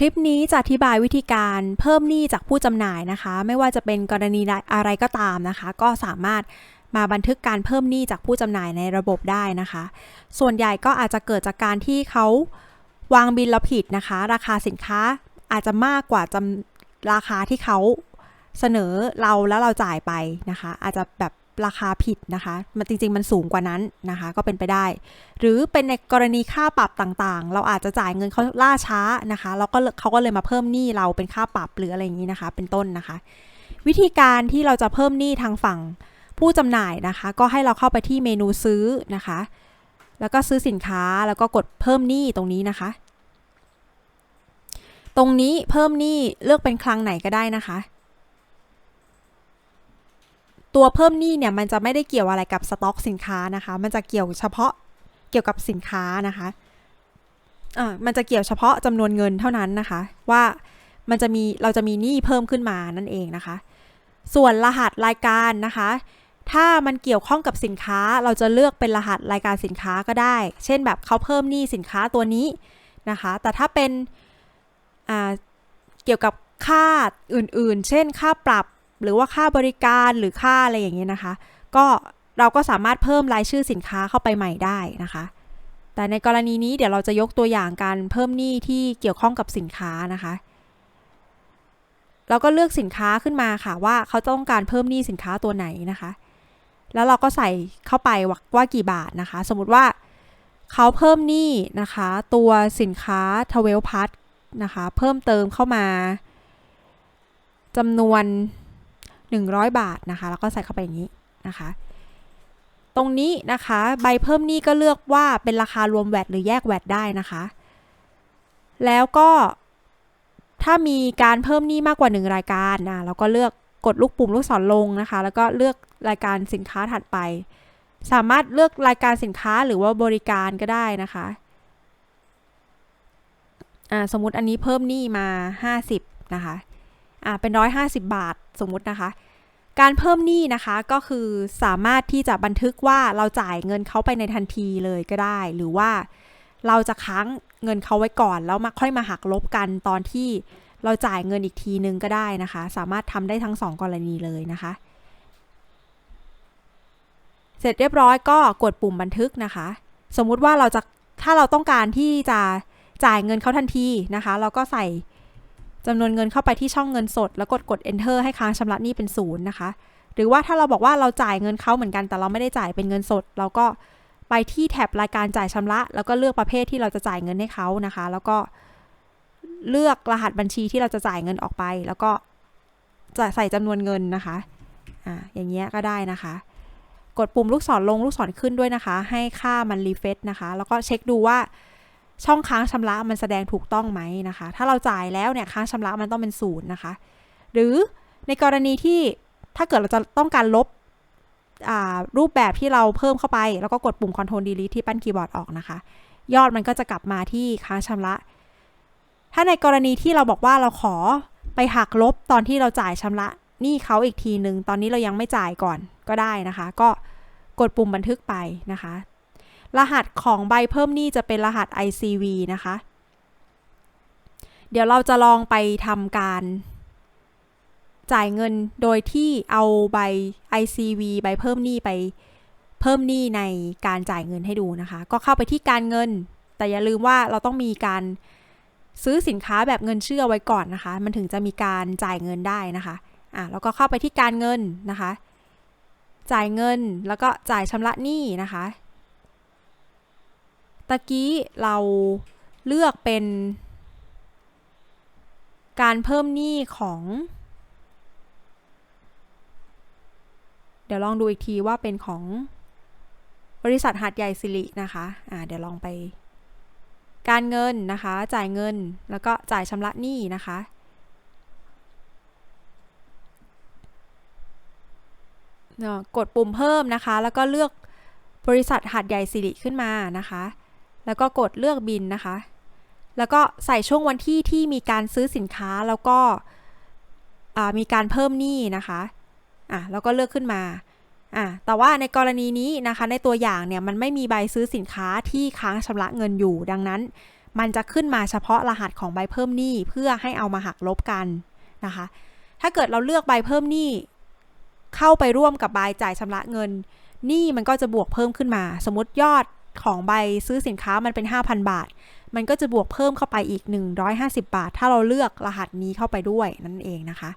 คลิปนี้จะอธิบายวิธีการเพิ่มหนี้จากผู้จำหน่ายนะคะ ไม่ว่าจะเป็นกรณีอะไรก็ตามนะคะ ก็สามารถมาบันทึกการเพิ่มหนี้จากผู้จำหน่ายในระบบได้นะคะ ส่วนใหญ่ก็อาจจะเกิดจากการที่เขาวางบินล้วผิดนะคะ ราคาสินค้าอาจจะมากกว่าจำราคาที่เขาเสนอเราแล้วเราจ่ายไปนะคะ อาจจะแบบ ราคาผิดนะคะ มันจริงๆมันสูงกว่านั้นนะคะ ก็เป็นไปได้ หรือเป็นในกรณีค่าปรับต่างๆ เราอาจจะจ่ายเงินเขาล่าช้านะคะแล้วก็เขาก็เลยมาเพิ่มหนี้เราเป็นค่าปรับหรืออะไรอย่างนี้นะคะ เป็นต้นนะคะ วิธีการที่เราจะเพิ่มหนี้ทางฝั่งผู้จำหน่ายนะคะ ก็ให้เราเข้าไปที่เมนูซื้อนะคะ แล้วก็ซื้อสินค้าแล้วก็กดเพิ่มหนี้ตรงนี้นะคะ ตรงนี้เพิ่มหนี้เลือกเป็นคลังไหนก็ได้นะคะ ตัวเพิ่มหนี้เนี่ยมันจะไม่ได้เกี่ยวอะไรกับสต็อกสินค้านะคะ มันจะเกี่ยวเฉพาะเกี่ยวกับสินค้านะคะอ่ามันจะเกี่ยวเฉพาะจำนวนเงินเท่านั้นนะคะ ว่ามันจะมีเราจะมีหนี้เพิ่มขึ้นมานั่นเองนะคะ ส่วนรหัสรายการนะคะ ถ้ามันเกี่ยวข้องกับสินค้าเราจะเลือกเป็นรหัสรายการสินค้าก็ได้ เช่นแบบเขาเพิ่มหนี้สินค้าตัวนี้นะคะ แต่ถ้าเป็นเกี่ยวกับค่าอื่นๆ เช่นค่าปรับ หรือว่าค่าบริการหรือค่าอะไรอย่างเงี้ยนะคะ ก็เราก็สามารถเพิ่มรายชื่อสินค้าเข้าไปใหม่ได้นะคะ แต่ในกรณีนี้เดี๋ยวเราจะยกตัวอย่างการเพิ่มหนี้ที่เกี่ยวข้องกับสินค้านะคะ เราก็เลือกสินค้าขึ้นมาค่ะว่าเขาต้องการเพิ่มหนี้สินค้าตัวไหนนะคะ แล้วเราก็ใส่เข้าไปว่าว่ากี่บาทนะคะ สมมติว่าเขาเพิ่มหนี้นะคะ ตัวสินค้าทเวลพัทนะคะ เพิ่มเติมเข้ามาจำนวน 100 บาทนะคะ แล้วก็ใส่เข้าไปอย่างนี้นะคะ ตรงนี้นะคะ ใบเพิ่มหนี้ก็เลือกว่าเป็นราคารวมแวดหรือแยกแวดได้นะคะ แล้วก็ถ้ามีการเพิ่มหนี้มากกว่า 1 รายการนะเราก็เลือกกดลูกปุ่มลูกศรลงนะคะ แล้วก็เลือกรายการสินค้าถัดไป สามารถเลือกรายการสินค้าหรือว่าบริการก็ได้นะคะอ่าสมมติอันนี้เพิ่มหนี้มา 50 นะคะ อ่าเป็น 150 บาทสมมุตินะคะ การเพิ่มหนี้นะคะก็คือสามารถที่จะบันทึกว่าเราจ่ายเงินเขาไปในทันทีเลยก็ได้ หรือว่าเราจะค้างเงินเขาไว้ก่อนแล้วมาค่อยมาหักลบกันตอนที่เราจ่ายเงินอีกทีนึงก็ได้นะคะ สามารถทำได้ทั้งสองกรณีเลยนะคะ เสร็จเรียบร้อยก็กดปุ่มบันทึกนะคะ สมมุติว่าเราจะถ้าเราต้องการที่จะจ่ายเงินเขาทันทีนะคะ เราก็ใส่ จำนวนเงินเข้าไปที่ช่องเงินสด แล้วกดกด enter ให้ค้างชำระหนี้เป็นศูนย์นะคะ หรือว่าถ้าเราบอกว่าเราจ่ายเงินเขาเหมือนกันแต่เราไม่ได้จ่ายเป็นเงินสด เราก็ไปที่แท็บรายการจ่ายชำระ แล้วก็เลือกประเภทที่เราจะจ่ายเงินให้เขานะคะ แล้วก็เลือกรหัสบัญชีที่เราจะจ่ายเงินออกไป แล้วก็จะใส่จำนวนเงินนะคะอ่าอย่างเงี้ยก็ได้นะคะ กดปุ่มลูกศรลงลูกศรขึ้นด้วยนะคะ ให้ค่ามันรีเฟซนะคะ แล้วก็เช็คดูว่า ช่องค้างชำระมันแสดงถูกต้องไหมนะคะ ถ้าเราจ่ายแล้วเนี่ยค้างชำระมันต้องเป็นศูนย์นะคะ หรือในกรณีที่ถ้าเกิดเราจะต้องการลบรูปแบบที่เราเพิ่มเข้าไป แล้วก็กดปุ่ม Ctrl Delete ที่ปั้นคีย์บอร์ดออกนะคะ ยอดมันก็จะกลับมาที่ค้างชำระ ถ้าในกรณีที่เราบอกว่าเราขอไปหักลบตอนที่เราจ่ายชำระหนี้เขาอีกทีหนึ่งตอนนี้เรายังไม่จ่ายก่อนก็ได้นะคะ ก็กดปุ่มบันทึกไปนะคะ รหัสของใบเพิ่มหนี้จะเป็นรหัส ICV นะคะ เดี๋ยวเราจะลองไปทำการ จ่ายเงินโดยที่เอาใบ ICV ใบเพิ่มหนี้ไปเพิ่มหนี้ในการจ่ายเงินให้ดูนะคะ ก็เข้าไปที่การเงิน แต่อย่าลืมว่าเราต้องมีการซื้อสินค้าแบบเงินเชื่อไว้ก่อนนะคะ มันถึงจะมีการจ่ายเงินได้นะคะ อะแล้วก็เข้าไปที่การเงินนะคะ จ่ายเงินแล้วก็จ่ายชำระหนี้นะคะ ตะกี้เราเลือกเป็น การเพิ่มหนี้ของ เดี๋ยวลองดูอีกทีว่าเป็นของบริษัทหัดใหญ่สิรินะคะอ่าเดี๋ยวลองไป การเงินนะคะ จ่ายเงินแล้วก็จ่ายชำระหนี้นะคะกดปุ่มเพิ่มนะคะ แล้วก็เลือกบริษัทหัดใหญ่สิริขึ้นมานะคะ แล้วก็กดเลือกบินนะคะ แล้วก็ใส่ช่วงวันที่ที่มีการซื้อสินค้าแล้วก็มีการเพิ่มหนี้นะคะอะแล้วก็เลือกขึ้นมาอะแต่ว่าในกรณีนี้นะคะ ในตัวอย่างเนี่ยมันไม่มีใบซื้อสินค้าที่ค้างชำระเงินอยู่ ดังนั้น มันจะขึ้นมาเฉพาะรหัสของใบเพิ่มหนี้เพื่อให้เอามาหักลบกันนะคะ ถ้าเกิดเราเลือกใบเพิ่มหนี้เข้าไปร่วมกับใบจ่ายชำระเงินหนี้มันก็จะบวกเพิ่มขึ้นมา สมมติยอด ของใบซื้อสินค้ามันเป็น 5,000 บาท มันก็จะบวกเพิ่มเข้าไปอีก 150 บาท ถ้าเราเลือกรหัสนี้เข้าไปด้วยนั่นเองนะคะ